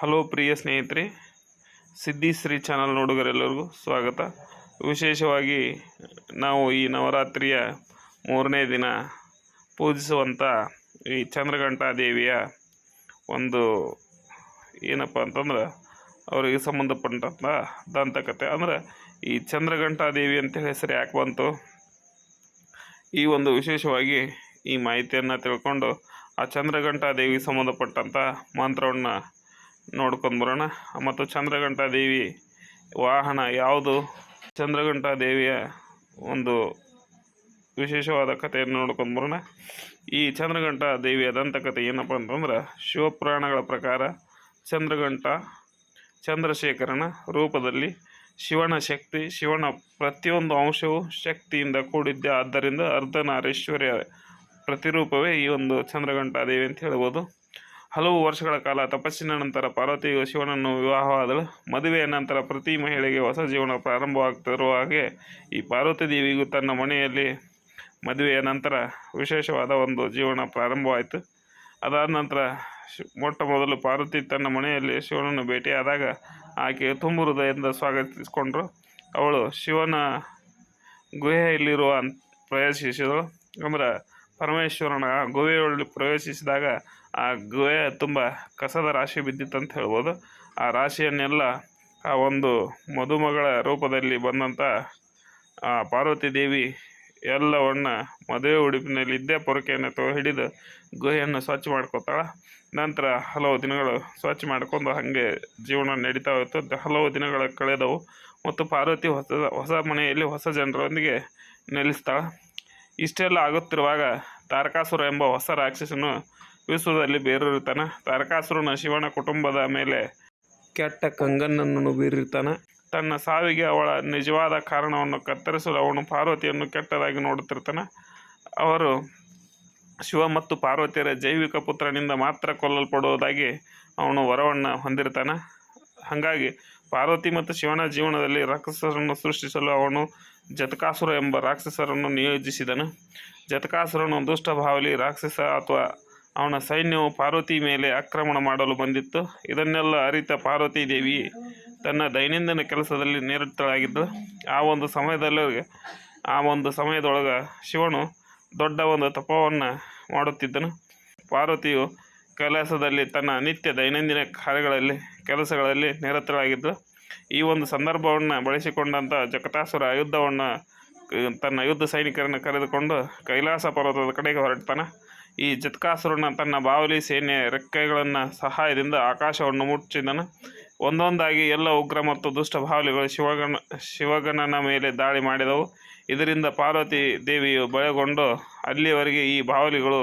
Hello ಪ್ರಿಯ ಸ್ನೇಹಿತರೆ ಸಿದ್ದಿಶ್ರೀ channel ನೋಡುಗರೆಲ್ಲರಿಗೂ ಸ್ವಾಗತ. ವಿಶೇಷವಾಗಿ ನಾವು ಈ ನವರಾತ್ರಿಯ ಮೂರನೇ ದಿನ ಪೂಜಿಸುವಂಥ ಈ ಚಂದ್ರಘಂಟಾ ದೇವಿಯ ಒಂದು ಏನಪ್ಪ ಅಂತಂದ್ರೆ ಅವರಿಗೆ ಸಂಬಂಧಪಟ್ಟಂಥ ದಂತಕತೆ ಅಂದ್ರೆ ಈ ಚಂದ್ರಘಂಟಾ ದೇವಿ ಅಂತ ಹೆಸರು ಯಾಕೆ ಬಂತು? ಈ ಒಂದು ವಿಶೇಷವಾಗಿ ಈ ಮಾಹಿತಿಯನ್ನು ತಿಳ್ಕೊಂಡು ಆ ಚಂದ್ರಘಂಟಾ ದೇವಿಗೆ ಸಂಬಂಧಪಟ್ಟಂಥ ಮಂತ್ರವನ್ನು ನೋಡ್ಕೊಂಡು ಬರೋಣ. ಮತ್ತು ಚಂದ್ರಘಂಟಾ ದೇವಿ ವಾಹನ ಯಾವುದು? ಚಂದ್ರಘಂಟಾ ದೇವಿಯ ಒಂದು ವಿಶೇಷವಾದ ಕಥೆಯನ್ನು ನೋಡ್ಕೊಂಡು ಬರೋಣ. ಈ ಚಂದ್ರಘಂಟಾ ದೇವಿಯ ದಂತಕಥೆ ಏನಪ್ಪ ಅಂತಂದ್ರೆ ಶಿವಪುರಾಣಗಳ ಪ್ರಕಾರ ಚಂದ್ರಘಂಟ ಚಂದ್ರಶೇಖರನ ರೂಪದಲ್ಲಿ ಶಿವನ ಶಕ್ತಿ, ಶಿವನ ಪ್ರತಿಯೊಂದು ಅಂಶವು ಶಕ್ತಿಯಿಂದ ಕೂಡಿದ್ದೆ. ಆದ್ದರಿಂದ ಅರ್ಧನಾರೇಶ್ವರ್ಯ ಪ್ರತಿರೂಪವೇ ಈ ಒಂದು ಚಂದ್ರಘಂಟಾ ದೇವಿ ಅಂತ ಹೇಳ್ಬೋದು. ಹಲವು ವರ್ಷಗಳ ಕಾಲ ತಪಸ್ಸಿನ ನಂತರ ಪಾರ್ವತಿಯು ಶಿವನನ್ನು ವಿವಾಹವಾದಳು. ಮದುವೆಯ ನಂತರ ಪ್ರತಿ ಮಹಿಳೆಗೆ ಹೊಸ ಜೀವನ ಪ್ರಾರಂಭವಾಗ್ತಿರುವ ಹಾಗೆ ಈ ಪಾರ್ವತಿ ದೇವಿಗೂ ತನ್ನ ಮನೆಯಲ್ಲಿ ಮದುವೆಯ ನಂತರ ವಿಶೇಷವಾದ ಒಂದು ಜೀವನ ಪ್ರಾರಂಭವಾಯಿತು. ಅದಾದ ನಂತರ ಮೊಟ್ಟ ಮೊದಲು ಪಾರ್ವತಿ ತನ್ನ ಮನೆಯಲ್ಲಿ ಶಿವನನ್ನು ಭೇಟಿಯಾದಾಗ ಆಕೆ ತುಂಬ ಹೃದಯದಿಂದ ಸ್ವಾಗತಿಸಿಕೊಂಡರು. ಅವಳು ಶಿವನ ಗುಹೆಯಲ್ಲಿರುವ ಪ್ರವೇಶಿಸಿದಳು. ಅಂದ್ರೆ ಪರಮೇಶ್ವರನ ಗುಹೆಯಲ್ಲಿ ಪ್ರವೇಶಿಸಿದಾಗ ಆ ಗುಹೆ ತುಂಬ ಕಸದ ರಾಶಿ ಅಂತ ಹೇಳ್ಬೋದು. ಆ ರಾಶಿಯನ್ನೆಲ್ಲ ಆ ಒಂದು ಮದುಮಗಳ ರೂಪದಲ್ಲಿ ಬಂದಂಥ ಆ ಪಾರ್ವತಿ ದೇವಿ ಎಲ್ಲವನ್ನ ಮದುವೆ ಉಡುಪಿನಲ್ಲಿ ಇದ್ದೇ ಪೊರಕೆಯನ್ನು ತೊ ಹಿಡಿದು ಗುಹೆಯನ್ನು ಸ್ವಚ್ಛ ಮಾಡ್ಕೋತಾಳೆ. ನಂತರ ಹಲವು ದಿನಗಳು ಸ್ವಚ್ಛ ಮಾಡ್ಕೊಂಡು ಹಾಗೆ ಜೀವನ ನಡೀತಾ ಹೋಯಿತು. ಹಲವು ದಿನಗಳ ಕಳೆದವು ಮತ್ತು ಪಾರ್ವತಿ ಹೊಸ ಹೊಸ ಮನೆಯಲ್ಲಿ ಹೊಸ ಜನರೊಂದಿಗೆ ನೆಲೆಸ್ತಾಳೆ. ಇಷ್ಟೆಲ್ಲ ಆಗುತ್ತಿರುವಾಗ ತಾರಕಾಸುರ ಎಂಬ ಹೊಸ ರಾಕ್ಷಸನು ವಿಶ್ವದಲ್ಲಿ ಬೇರೂರುತ್ತಾನೆ. ತಾರಕಾಸುರನ ಶಿವನ ಕುಟುಂಬದ ಮೇಲೆ ಕೆಟ್ಟ ಕಂಗನ್ನನ್ನು ಬೀರಿರ್ತಾನೆ ತನ್ನ ಸಾವಿಗೆ ಅವಳ ನಿಜವಾದ ಕಾರಣವನ್ನು ಕತ್ತರಿಸಲು ಅವನು ಪಾರ್ವತಿಯನ್ನು ಕೆಟ್ಟದಾಗಿ ನೋಡುತ್ತಿರ್ತಾನೆ ಅವರು ಶಿವ ಮತ್ತು ಪಾರ್ವತಿಯರ ಜೈವಿಕ ಪುತ್ರನಿಂದ ಮಾತ್ರ ಕೊಲ್ಲಲ್ಪಡುವುದಾಗಿ ಅವನು ವರವನ್ನು ಹೊಂದಿರ್ತಾನೆ ಹಾಗಾಗಿ ಪಾರ್ವತಿ ಮತ್ತು ಶಿವನ ಜೀವನದಲ್ಲಿ ರಾಕ್ಷಸರನ್ನು ಸೃಷ್ಟಿಸಲು ಅವನು ಜತಕಾಸುರ ಎಂಬ ರಾಕ್ಷಸರನ್ನು ನಿಯೋಜಿಸಿದನು. ಜತಕಾಸುರನು ದುಷ್ಟ ಭಾವಲಿ ರಾಕ್ಷಸ ಅಥವಾ ಅವನ ಸೈನ್ಯವು ಪಾರ್ವತಿ ಮೇಲೆ ಆಕ್ರಮಣ ಮಾಡಲು ಬಂದಿತ್ತು. ಇದನ್ನೆಲ್ಲ ಅರಿತ ಪಾರ್ವತಿ ದೇವಿ ತನ್ನ ದೈನಂದಿನ ಕೆಲಸದಲ್ಲಿ ನಿರತಳಾಗಿದ್ದಳು ಆ ಒಂದು ಸಮಯದಲ್ಲಿ ಆ ಒಂದು ಸಮಯದೊಳಗೆ ಶಿವನು ದೊಡ್ಡ ಒಂದು ತಪವನ್ನು ಮಾಡುತ್ತಿದ್ದನು. ಪಾರ್ವತಿಯು ಕೈಲಾಸದಲ್ಲಿ ತನ್ನ ನಿತ್ಯ ದೈನಂದಿನ ಕಾರ್ಯಗಳಲ್ಲಿ, ಕೆಲಸಗಳಲ್ಲಿ ನಿರತಳಾಗಿದ್ದಳು ಈ ಒಂದು ಸಂದರ್ಭವನ್ನು ಬಳಸಿಕೊಂಡಂಥ ಜಕಟಾಸುರ ಯುದ್ಧವನ್ನು, ತನ್ನ ಯುದ್ಧ ಸೈನಿಕರನ್ನು ಕರೆದುಕೊಂಡು ಕೈಲಾಸ ಪರ್ವತದ ಕಡೆಗೆ ಹೊರಡ್ತಾನೆ ಈ ಜತ್ಕಾಸುರನ ತನ್ನ ಬಾವಲಿ ಸೇನೆ ರೆಕ್ಕೆಗಳನ್ನ ಸಹಾಯದಿಂದ ಆಕಾಶವನ್ನು ಮುಚ್ಚಿದನು. ಒಂದೊಂದಾಗಿ ಎಲ್ಲ ಉಗ್ರ ಮತ್ತು ದುಷ್ಟ ಬಾವಲಿಗಳು ಶಿವಗಣ, ಶಿವಗಣನ ಮೇಲೆ ದಾಳಿ ಮಾಡಿದವು. ಇದರಿಂದ ಪಾರ್ವತಿ ದೇವಿಯು ಭಯಗೊಂಡು ಅಲ್ಲಿಯವರೆಗೆ ಈ ಬಾವಲಿಗಳು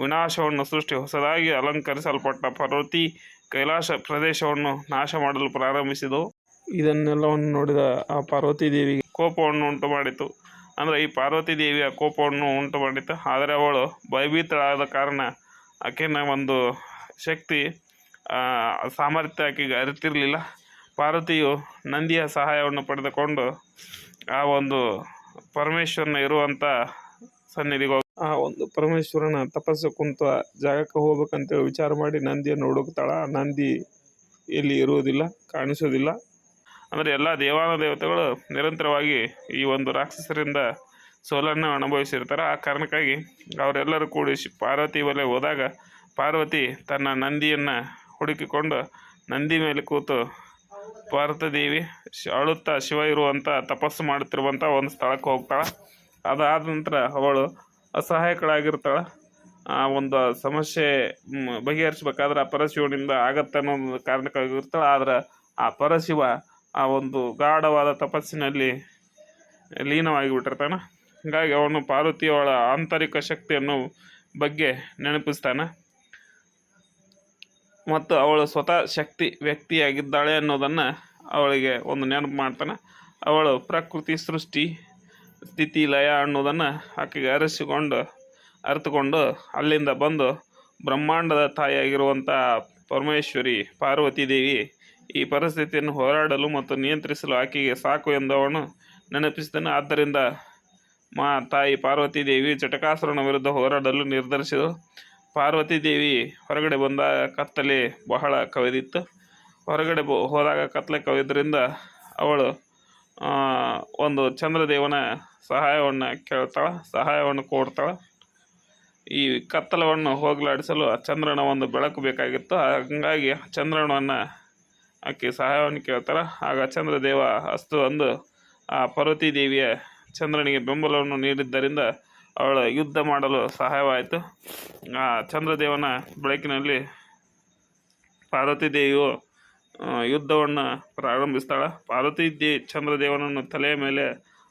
ವಿನಾಶವನ್ನು ಸೃಷ್ಟಿ ಹೊಸದಾಗಿ ಅಲಂಕರಿಸಲ್ಪಟ್ಟ ಪಾರ್ವತಿ ಕೈಲಾಸ ಪ್ರದೇಶವನ್ನು ನಾಶ ಮಾಡಲು ಪ್ರಾರಂಭಿಸಿದವು. ಇದನ್ನೆಲ್ಲವನ್ನು ನೋಡಿದ ಆ ಪಾರ್ವತಿ ದೇವಿಗೆ ಕೋಪವನ್ನು ಉಂಟು ಮಾಡಿತು ಅಂದರೆ ಈ ಪಾರ್ವತಿ ದೇವಿಯ ಕೋಪವನ್ನು ಉಂಟು ಮಾಡಿತ್ತು ಆದರೆ ಅವಳು ಭಯಭೀತಳಾದ ಕಾರಣ ಆಕೆನ ಒಂದು ಶಕ್ತಿ ಸಾಮರ್ಥ್ಯ ಆಕೆಗೆ ಅರಿತಿರಲಿಲ್ಲ. ಪಾರ್ವತಿಯು ನಂದಿಯ ಸಹಾಯವನ್ನು ಪಡೆದುಕೊಂಡು ಆ ಒಂದು ಪರಮೇಶ್ವರನ ಇರುವಂಥ ಸನ್ನಿಧಿಗೆ ಹೋಗಿ ಆ ಒಂದು ಪರಮೇಶ್ವರನ ತಪಸ್ಸು ಕುಂತ ಜಾಗಕ್ಕೆ ಹೋಗ್ಬೇಕಂತೇಳಿ ವಿಚಾರ ಮಾಡಿ ನಂದಿಯನ್ನು ಹುಡುಕ್ತಾಳ. ನಂದಿ ಇಲ್ಲಿ ಇರುವುದಿಲ್ಲ ಕಾಣಿಸೋದಿಲ್ಲ ಅಂದರೆ ಎಲ್ಲ ದೇವಾನ ದೇವತೆಗಳು ನಿರಂತರವಾಗಿ ಈ ಒಂದು ರಾಕ್ಷಸರಿಂದ ಸೋಲನ್ನು ಅನುಭವಿಸಿರ್ತಾರೆ. ಆ ಕಾರಣಕ್ಕಾಗಿ ಅವರೆಲ್ಲರೂ ಕೂಡಿ ಪಾರ್ವತಿ ಒಲೆ ಹೋದಾಗ ಪಾರ್ವತಿ ತನ್ನ ನಂದಿಯನ್ನು ಹುಡುಕಿಕೊಂಡು ನಂದಿ ಮೇಲೆ ಕೂತು ಪಾರ್ವತೀದೇವಿ ದೇವಿ ಅಳುತ್ತಾ ಶಿವ ಇರುವಂಥ ತಪಸ್ಸು ಮಾಡುತ್ತಿರುವಂಥ ಒಂದು ಸ್ಥಳಕ್ಕೆ ಹೋಗ್ತಾಳೆ. ಅದಾದ ನಂತರ ಅವಳು ಅಸಹಾಯಕಳಾಗಿರ್ತಾಳೆ. ಆ ಒಂದು ಸಮಸ್ಯೆ ಬಗೆಹರಿಸ್ಬೇಕಾದ್ರೆ ಆ ಪರಶಿವನಿಂದ ಆಗತ್ತೆ ಅನ್ನೋ ಒಂದು ಕಾರಣಕ್ಕಾಗಿರ್ತಾಳೆ. ಆದರೆ ಆ ಪರಶಿವ ಆ ಒಂದು ಗಾಢವಾದ ತಪಸ್ಸಿನಲ್ಲಿ ಲೀನವಾಗಿ ಬಿಟ್ಟಿರ್ತಾನೆ ಹೀಗಾಗಿ ಅವನು ಪಾರ್ವತಿಯವಳ ಆಂತರಿಕ ಶಕ್ತಿಯನ್ನು ಬಗ್ಗೆ ನೆನಪಿಸ್ತಾನೆ. ಮತ್ತು ಅವಳು ಸ್ವತಃ ಶಕ್ತಿ ವ್ಯಕ್ತಿಯಾಗಿದ್ದಾಳೆ ಅನ್ನೋದನ್ನು ಅವಳಿಗೆ ಒಂದು ನೆನಪು ಮಾಡ್ತಾನೆ. ಅವಳು ಪ್ರಕೃತಿ ಸೃಷ್ಟಿ, ಸ್ಥಿತಿ, ಲಯ ಅನ್ನೋದನ್ನು ಆಕೆಗೆ ಅರಿಸಿಕೊಂಡು, ಅರಿತುಕೊಂಡು ಅಲ್ಲಿಂದ ಬಂದು ಬ್ರಹ್ಮಾಂಡದ ತಾಯಿಯಾಗಿರುವಂಥ ಪರಮೇಶ್ವರಿ ಪಾರ್ವತಿ ದೇವಿ ಈ ಪರಿಸ್ಥಿತಿಯನ್ನು ಹೋರಾಡಲು ಮತ್ತು ನಿಯಂತ್ರಿಸಲು ಆಕೆಗೆ ಸಾಕು ಎಂದು ಅವನು ನೆನಪಿಸಿದನು. ಆದ್ದರಿಂದ ಮಾ ತಾಯಿ ಪಾರ್ವತಿ ದೇವಿ ಜಟಕಾಸುರನ ವಿರುದ್ಧ ಹೋರಾಡಲು ನಿರ್ಧರಿಸಿದರು ಪಾರ್ವತಿ ದೇವಿ ಹೊರಗಡೆ ಬಂದ ಕತ್ತಲೆ ಬಹಳ ಕವಿದಿತ್ತು. ಹೊರಗಡೆ ಹೋದಾಗ ಕತ್ತಲೆ ಕವಿದ್ರಿಂದ ಅವಳು ಒಂದು ಚಂದ್ರದೇವನ ಸಹಾಯವನ್ನು ಕೇಳ್ತಾಳೆ, ಸಹಾಯವನ್ನು ಕೊಡ್ತಾಳೆ. ಈ ಕತ್ತಲವನ್ನು ಹೋಗಲಾಡಿಸಲು ಚಂದ್ರನ ಒಂದು ಬೆಳಕು ಬೇಕಾಗಿತ್ತು. ಹಾಗಾಗಿ ಚಂದ್ರನನ್ನು ಆಕೆ ಸಹಾಯವನ್ನು ಕೇಳ್ತಾರೆ. ಆಗ ಚಂದ್ರದೇವ ಅಸ್ತು ಅಂದು ಆ ಪಾರ್ವತಿ ದೇವಿಯ ಚಂದ್ರನಿಗೆ ಬೆಂಬಲವನ್ನು ನೀಡಿದ್ದರಿಂದ ಅವಳ ಯುದ್ಧ ಮಾಡಲು ಸಹಾಯವಾಯಿತು. ಆ ಚಂದ್ರದೇವನ ಬೆಳಕಿನಲ್ಲಿ ಪಾರ್ವತಿ ದೇವಿಯು ಯುದ್ಧವನ್ನು ಪ್ರಾರಂಭಿಸ್ತಾಳೆ. ಪಾರ್ವತಿ ದೇ ಚಂದ್ರದೇವನನ್ನು ತಲೆಯ ಮೇಲೆ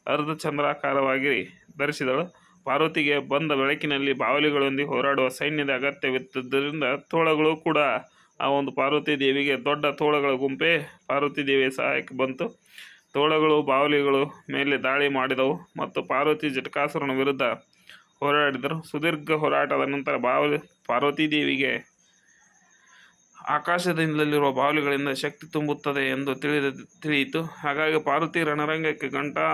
ಅರ್ಧ ಚಂದ್ರಾಕಾರವಾಗಿ ಧರಿಸಿದಳು. ಪಾರ್ವತಿಗೆ ಬಂದ ಬೆಳಕಿನಲ್ಲಿ ಬಾವಲಿಗಳೊಂದಿಗೆ ಹೋರಾಡುವ ಸೈನ್ಯದ ಅಗತ್ಯವಿದ್ದರಿಂದ ತೋಳಗಳು ಕೂಡ ಆ ಒಂದು ಪಾರ್ವತಿ ದೇವಿಗೆ ದೊಡ್ಡ ತೋಳಗಳ ಗುಂಪೆ ಪಾರ್ವತಿ ದೇವಿಯ ಸಹಾಯಕ್ಕೆ ಬಂತು. ತೋಳಗಳು, ಬಾವಲಿಗಳು ಮೇಲೆ ದಾಳಿ ಮಾಡಿದವು ಮತ್ತು ಪಾರ್ವತಿ ಜಟಕಾಸುರನ ವಿರುದ್ಧ ಹೋರಾಡಿದರು. ಸುದೀರ್ಘ ಹೋರಾಟದ ನಂತರ ಬಾವಲಿ, ಪಾರ್ವತಿ ದೇವಿಗೆ ಆಕಾಶದಿಂದಲಿರುವ ಬಾವಲಿಗಳಿಂದ ಶಕ್ತಿ ತುಂಬುತ್ತದೆ ಎಂದು ತಿಳಿದ, ತಿಳಿಯಿತು. ಹಾಗಾಗಿ ಪಾರ್ವತಿ ರಣರಂಗಕ್ಕೆ ಗಂಟಾ,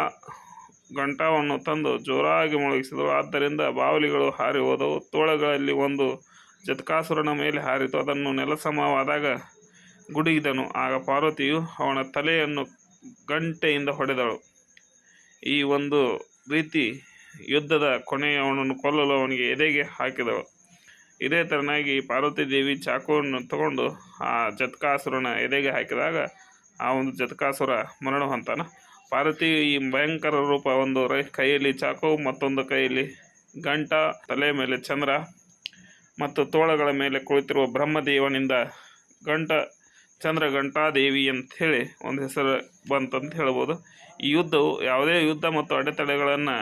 ಗಂಟಾವನ್ನು ತಂದು ಜೋರಾಗಿ ಮೊಳಗಿಸಿದವು ಆದ್ದರಿಂದ ಬಾವಲಿಗಳು ಹಾರಿ ಹೋದವು. ತೋಳಗಳಲ್ಲಿ ಒಂದು ಜತ್ಕಾಸುರನ ಮೇಲೆ ಹಾರಿತು. ಅದನ್ನು ನೆಲಸಮವಾದಾಗ ಗುಡುಗಿದನು ಆಗ ಪಾರ್ವತಿಯು ಅವನ ತಲೆಯನ್ನು ಗಂಟೆಯಿಂದ ಹೊಡೆದಳು. ಈ ಒಂದು ರೀತಿ ಯುದ್ಧದ ಕೊನೆಯ ಅವನನ್ನು ಕೊಲ್ಲಲು ಅವನಿಗೆ ಎದೆಗೆ ಹಾಕಿದಳು. ಇದೇ ತರನಾಗಿ ಪಾರ್ವತಿ ದೇವಿ ಚಾಕುವನ್ನು ತಗೊಂಡು ಆ ಜತಕಾಸುರನ ಎದೆಗೆ ಹಾಕಿದಾಗ ಆ ಒಂದು ಜತಕಾಸುರ ಮರಣ ಹೊಂತಾನ. ಪಾರ್ವತಿ ಈ ಭಯಂಕರ ರೂಪ ಒಂದು ಕೈಯಲ್ಲಿ ಚಾಕು, ಮತ್ತೊಂದು ಕೈಯಲ್ಲಿ ಗಂಟ, ತಲೆ ಮೇಲೆ ಚಂದ್ರ ಮತ್ತು ತೋಳಗಳ ಮೇಲೆ ಕುಳಿತಿರುವ ಬ್ರಹ್ಮದೇವನಿಂದ, ಗಂಟ ಚಂದ್ರ ಘಂಟಾದೇವಿ ಅಂತ ಹೇಳಿ ಒಂದು ಹೆಸರು ಬಂತಂತ ಹೇಳ್ಬೋದು. ಈ ಯುದ್ಧವು ಯಾವುದೇ ಯುದ್ಧ ಮತ್ತು ಅಡೆತಡೆಗಳನ್ನು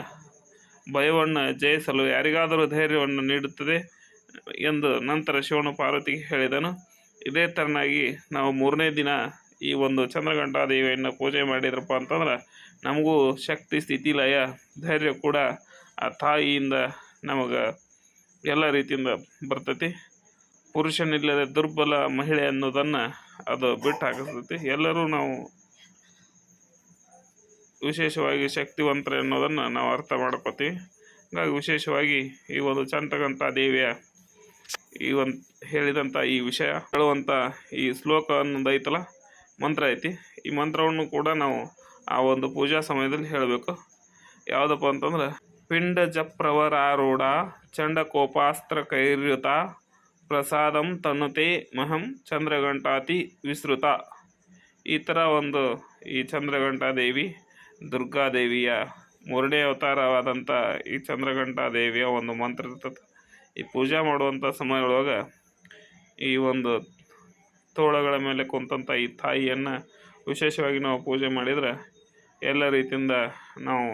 ಭಯವನ್ನು ಜಯಿಸಲು ಯಾರಿಗಾದರೂ ಧೈರ್ಯವನ್ನು ನೀಡುತ್ತದೆ ಎಂದು ನಂತರ ಶಿವನು ಪಾರ್ವತಿಗೆ ಹೇಳಿದನು. ಇದೇ ಥರನಾಗಿ ನಾವು ಮೂರನೇ ದಿನ ಈ ಒಂದು ಚಂದ್ರಘಂಟಾದೇವಿಯನ್ನು ಪೂಜೆ ಮಾಡಿದ್ರಪ್ಪ ಅಂತಂದ್ರೆ ನಮಗೂ ಶಕ್ತಿ ಸ್ಥಿತಿ ಲಯ ಧೈರ್ಯ ಕೂಡ ಆ ತಾಯಿಯಿಂದ ನಮಗೆ ಎಲ್ಲ ರೀತಿಯಿಂದ ಬರ್ತೈತಿ. ಪುರುಷನಿಲ್ಲದೆ ದುರ್ಬಲ ಮಹಿಳೆ ಅನ್ನೋದನ್ನು ಅದು ಬಿಟ್ಟು ಹಾಕಿಸ್ತೈತಿ ಎಲ್ಲರೂ ನಾವು ವಿಶೇಷವಾಗಿ ಶಕ್ತಿವಂತರ ಅನ್ನೋದನ್ನು ನಾವು ಅರ್ಥ ಮಾಡ್ಕೋತೀವಿ. ಹಾಗಾಗಿ ವಿಶೇಷವಾಗಿ ಈ ಒಂದು ಚಂತಕಂಥ ದೇವಿಯ ಈ ಒಂದು ಹೇಳಿದಂಥ ಈ ವಿಷಯ ಹೇಳುವಂಥ ಈ ಶ್ಲೋಕ ಅನ್ನೋದು ಐತಲ್ಲ, ಮಂತ್ರ ಐತಿ. ಈ ಮಂತ್ರವನ್ನು ಕೂಡ ನಾವು ಆ ಒಂದು ಪೂಜಾ ಸಮಯದಲ್ಲಿ ಹೇಳಬೇಕು. ಯಾವುದಪ್ಪ ಅಂತಂದ್ರೆ ಪಿಂಡ ಜಪ್ರವರಾರೂಢ ಚಂಡಕೋಪಾಸ್ತ್ರ ಕೈರ್ಯುತ ಪ್ರಸಾದಂ ತನುತೆ ಮಹಂ ಚಂದ್ರಘಂಟಾತಿ ವಿಸ್ತೃತ ಈ ಥರ ಒಂದು ಈ ಚಂದ್ರಘಂಟಾದೇವಿ, ದುರ್ಗಾದೇವಿಯ ಮೂರನೇ ಅವತಾರವಾದಂಥ ಈ ಚಂದ್ರಘಂಟಾದೇವಿಯ ಒಂದು ಮಂತ್ರ ಇರ್ತದೆ. ಈ ಪೂಜೆ ಮಾಡುವಂಥ ಸಮಯದೊಳಗ ಈ ಒಂದು ತೋಳಗಳ ಮೇಲೆ ಕುಂತಂಥ ಈ ತಾಯಿಯನ್ನು ವಿಶೇಷವಾಗಿ ನಾವು ಪೂಜೆ ಮಾಡಿದರೆ ಎಲ್ಲ ರೀತಿಯಿಂದ ನಾವು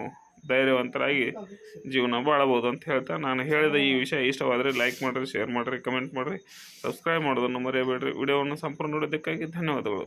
ಧೈರ್ಯವಂತರಾಗಿ ಜೀವನ ಬಾಳಬೋದು ಅಂತ ಹೇಳ್ತಾ ನಾನು ಹೇಳಿದ ಈ ವಿಷಯ ಇಷ್ಟವಾದರೆ ಲೈಕ್ ಮಾಡಿರಿ ಶೇರ್ ಮಾಡಿರಿ ಕಮೆಂಟ್ ಮಾಡಿರಿ ಸಬ್ಸ್ಕ್ರೈಬ್ ಮಾಡೋದನ್ನು ಮರೆಯಬೇಡ್ರಿ. ವಿಡಿಯೋವನ್ನು ಸಂಪೂರ್ಣ ನೋಡೋದಕ್ಕಾಗಿ ಧನ್ಯವಾದಗಳು.